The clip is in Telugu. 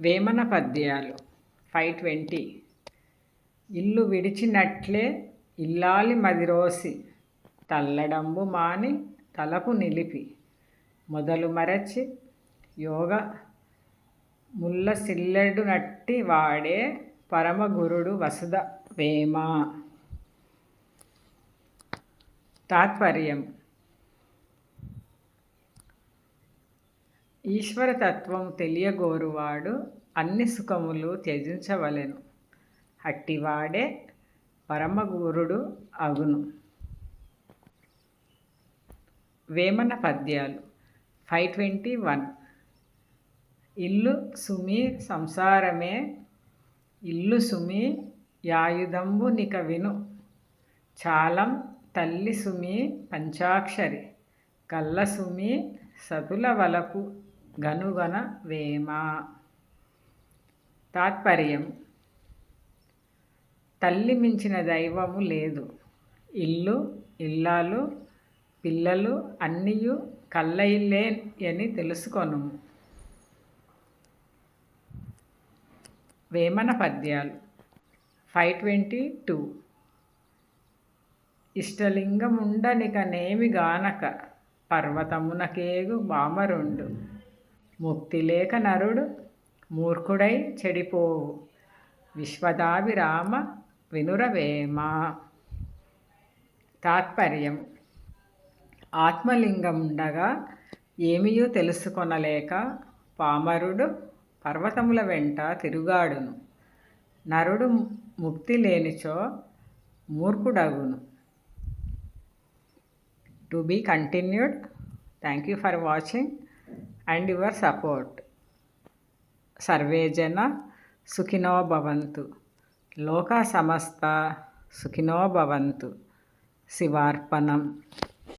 వేమన పద్యాలు ఫైవ్ ట్వంటీ ఇల్లు విడిచినట్లే ఇల్లాలి మదిరోసి తల్లడంబు మాని తలపు నిలిపి. మొదలు మరచి యోగ ముల్ల సిల్లెడు నట్టి వాడే పరమగురుడు వసుద వేమ. తాత్పర్యం. ఈశ్వరతత్వం తెలియగోరువాడు అన్ని సుఖములు త్యజించవలెను. అట్టివాడే పరమగురుడు అగును. వేమన పద్యాలు ఫైవ్ ట్వంటీ వన్. ఇల్లు సుమి సంసారమే ఇల్లు సుమి యాయుధంబు నిక విను. చాలం తల్లి సుమి పంచాక్షరి కళ్ళ సుమి సతుల వలపు. గనుగన వేమ. తాత్పర్యం తల్లి మించిన దైవము లేదు. ఇల్లు ఇల్లాలు పిల్లలు అన్నీయు కళ్ళ ఇల్లే అని తెలుసుకొను వేమన పద్యాలు ఫైవ్ ట్వంటీ టూ. ఇష్టలింగముండనికనేమి గానక పర్వతమునకేగు బామరుండు ముక్తి లేక నరుడు మూర్ఖుడై చెడిపోవు. విశ్వదాభిరామ వినురవేమ. తాత్పర్యం. ఆత్మలింగముండగా ఏమీయూ తెలుసుకొనలేక పామరుడు పర్వతముల వెంట తిరుగాడును. నరుడు ముక్తి లేనిచో మూర్ఖుడగును. To be continued. Thank you for watching. And your support. Survey జన సుఖినో భవంతు. లోక సమస్త సుఖినో భవంతు. శివార్పణం.